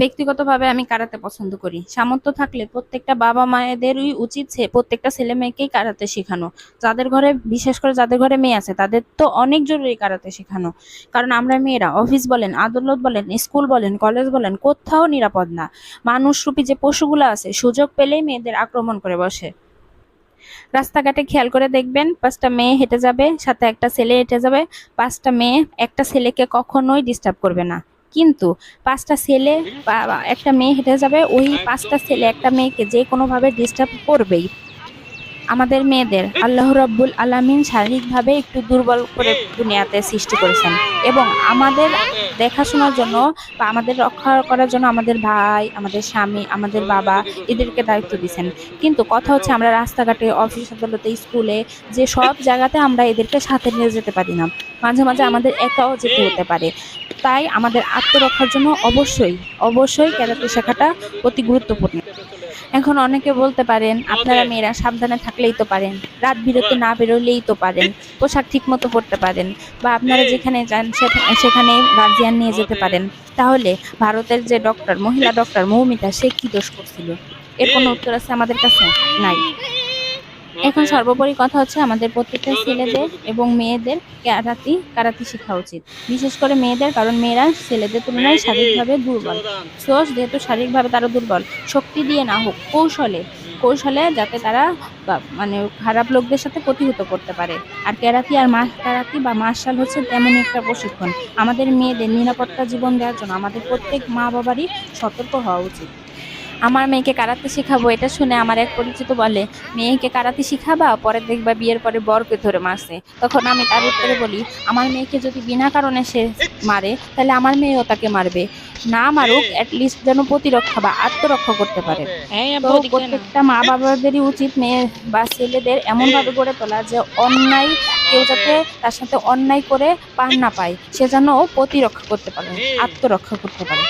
ব্যক্তিগতভাবে আমি কারাতে পছন্দ করি। সামর্থ্য থাকলে প্রত্যেকটা বাবা মায়েদেরই উচিত প্রত্যেকটা ছেলে মেয়েকেই কারাতে শেখানো। যাদের ঘরে, বিশেষ করে যাদের ঘরে মেয়ে আছে, তাদের তো অনেক জরুরি কারাতে শেখানো। কারণ আমরা মেয়েরা, অফিস বলেন, আদালত বলেন, স্কুল বলেন, কলেজ বলেন, কোথাও নিরাপদ না। মানুষরূপী যে পশুগুলো আছে, সুযোগ পেলেই মেয়েদের আক্রমণ করে বসে। রাস্তাঘাটে খেয়াল করে দেখবেন, পাঁচটা মেয়ে হেঁটে যাবে, সাথে একটা ছেলে হেঁটে যাবে, পাঁচটা মেয়ে একটা ছেলেকে কখনোই ডিস্টার্ব করবে না। কিন্তু পাঁচটা ছেলে একটা মেয়ে হেঁটে যাবে, ওই পাঁচটা ছেলে, একটা মেয়েকে যে কোনোভাবে ডিস্টার্ব করবেই। আমাদের মেয়েদের আল্লাহ রব্বুল আলামিন শারীরিকভাবে একটু দুর্বল করে দুনিয়াতে সৃষ্টি করেছেন এবং আমাদের দেখাশোনার জন্য বা আমাদের রক্ষা করার জন্য আমাদের ভাই, আমাদের স্বামী, আমাদের বাবা এদেরকে দায়িত্ব দিয়েছেন। কিন্তু কথা হচ্ছে আমরা রাস্তাঘাটে অফিস আদালতে স্কুলে যে সব জায়গাতে আমরা এদেরকে সাথে নিয়ে যেতে পারি না। মাঝে মাঝে আমাদের একাও যেতে হতে পারে। তাই আমাদের আত্মরক্ষার জন্য অবশ্যই অবশ্যই ক্যারাতে শেখাটা অতি গুরুত্বপূর্ণ। এখন অনেকে বলতে পারেন আপনারা মেয়েরা সাবধানে থাকলেই তো পারেন রাত বিরতে না বেরোলেই তো পারেন পোশাক ঠিক মতো পরতে পারেন বা আপনারা যেখানে যান সেখানে সেখানে গার্জিয়ান নিয়ে যেতে পারেন। তাহলে ভারতের যে ডক্টর মহিলা ডক্টর মৌমিতা সে কি দোষ করছিল? এর কোনো উত্তর আছে আমাদের কাছে? নাই। এখন সর্বোপরি কথা হচ্ছে আমাদের প্রত্যেকটা ছেলেদের এবং মেয়েদের কারাতি কারাতি শেখা উচিত। বিশেষ করে মেয়েদের, কারণ মেয়েরা ছেলেদের তুলনায় শারীরিকভাবে দুর্বল। সোস যেহেতু শারীরিকভাবে তারা দুর্বল, শক্তি দিয়ে না হোক, কৌশলে কৌশলে যাতে তারা মানে খারাপ লোকদের সাথে প্রতিহত করতে পারে। আর ক্যারাতি আর মাস ক্যারাতি বা মার্শাল হচ্ছে তেমনই একটা প্রশিক্ষণ। আমাদের মেয়েদের নিরাপত্তা জীবন দেওয়ার জন্য আমাদের প্রত্যেক মা বাবারই সতর্ক হওয়া উচিত। আমার মেয়েকে কারাতে শেখাবো এটা শুনে আমার এক পরিচিত বলে মেয়েকে কারাতে শিখাবা পরে দেখবা বিয়ের পরে বরকে ধরে মারছে। তখন আমি তার উত্তরে বলি আমার মেয়েকে যদি বিনা কারণে সে মারে তাহলে আমার মেয়েও তাকে মারবে। না মারুক লিস্ট যেন প্রতিরক্ষা বা আত্মরক্ষা করতে পারে। তো প্রত্যেকটা মা বাবাদেরই উচিত মেয়ে বা ছেলেদের এমনভাবে গড়ে তোলা যে অন্যায় কেউ যাতে তার সাথে অন্যায় করে পার না পায় সে যেন প্রতিরক্ষা করতে পারে আত্মরক্ষা করতে পারে।